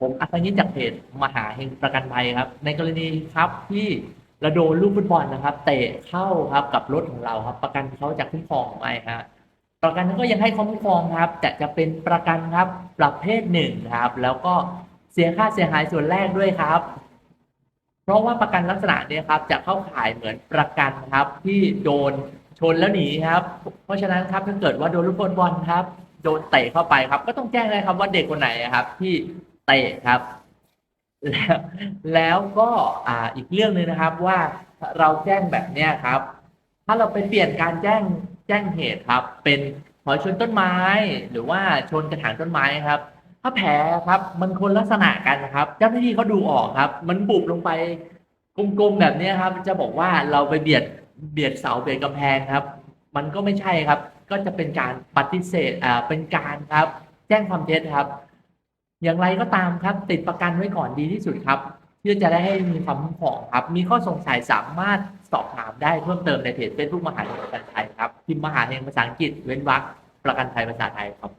ผมอัศยินจากเพจมหาเฮงประกันภัยครับ ในกรณีครับที่เราโดนลูกฟุตบอลนะครับ เตะเข้าครับกับรถของเราครับ ประกันเขาจะคุ้มครองไหมฮะประกันก็ยังให้ความคุ้มครองครับ แต่จะเป็นประกันครับประเภทหนึ่งครับ แล้วก็เสียค่าเสียหายส่วนแรกด้วยครับ เพราะว่าประกันลักษณะนี้ครับ จะเข้าข่ายเหมือนประกันครับที่โดนชนแล้วหนีครับ เพราะฉะนั้นครับถ้าเกิดว่าโดนลูกบอลครับ โดนเตะเข้าไปครับ ก็ต้องแจ้งเลยครับว่าเด็กคนไหนครับ ที่ เตะครับ แล้วแล้วก็อ่าอีกเรื่องหนึ่งนะครับว่าเราแจ้งแบบเนี้ยครับ ถ้าเราไปเปลี่ยนการแจ้งแจ้งเหตุครับ เป็นถอยชนต้นไม้ หรือว่าชนกระถางต้นไม้ครับ ถ้าแผลครับ มันคนลักษณะกันนะครับ เจ้าหน้าที่เขาดูออกครับ มันบุบลงไปกลมๆแบบเนี้ยครับ จะบอกว่าเราไปเบียดเบียดเสาเบียดกำแพงครับ มันก็ไม่ใช่ครับ ก็จะเป็นการปฏิเสธอ่าเป็นการครับ แจ้งความเท็จครับ อย่างไรก็ตามครับ ติดประกันไว้ก่อนดีที่สุดครับ เพื่อจะได้ให้มีความคุ้มครองครับ มีข้อสงสัยสามารถสอบถามได้เพิ่มเติมในเพจเฟซบุ๊กมหาเฮงประกันภัยครับพิมพ์มหาเฮงภาษาอังกฤษเว้นวรรคประกันภัยภาษาไทยครับ